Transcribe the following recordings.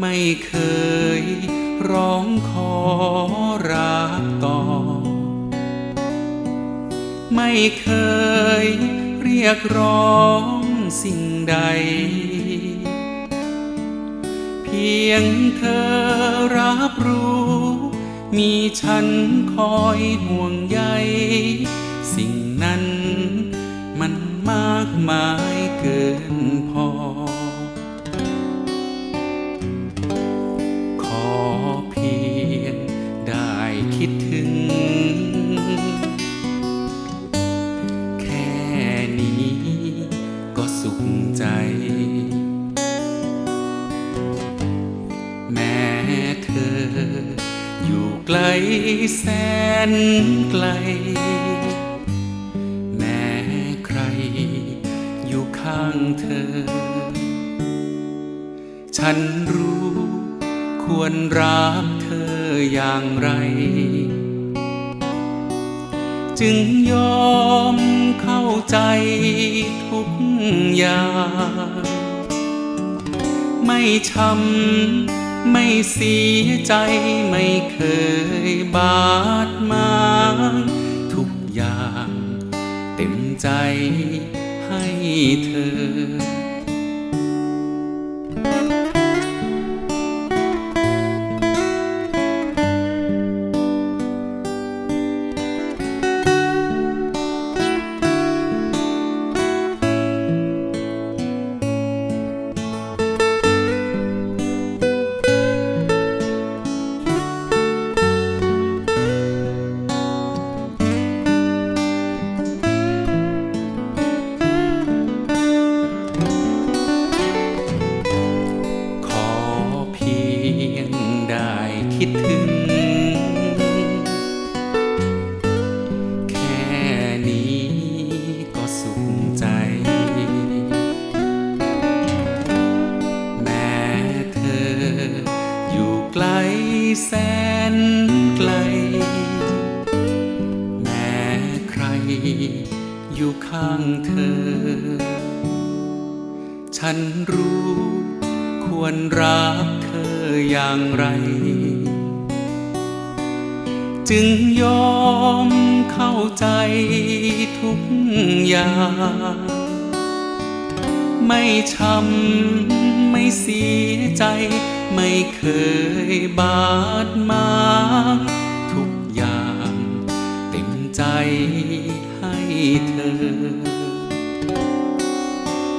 ไม่เคยร้องขอรักต่อ ไม่เคยเรียกร้องสิ่งใด เพียงเธอรับรู้ มีฉันคอยห่วงใย สิ่งนั้นมันมากมายเกิน แม้เธอ อยู่ไกลแสนไกล แม้ใคร อยู่ข้างเธอ ฉันรู้ ควรรักเธออย่างไร จึงยอมเข้าใจทุกอย่างไม่ช้ำ ไม่เสียใจไม่เคยบาดหมางทุกอย่าง เต็มใจให้เธอ คิดถึง แค่นี้ก็สุขใจ แม้เธออยู่ไกลแสนไกล แม้ใครอยู่ข้างเธอ ฉันรู้ควรรักเธออย่างไร จึงยอมเข้าใจทุกอย่าง ไม่ช้ำไม่เสียใจ ไม่เคยบาดหมางทุกอย่าง เต็มใจให้เธอ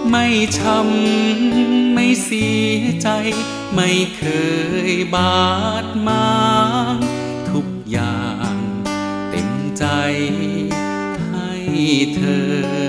ไม่ช้ำไม่เสียใจ ไม่เคยบาดหมา เธอ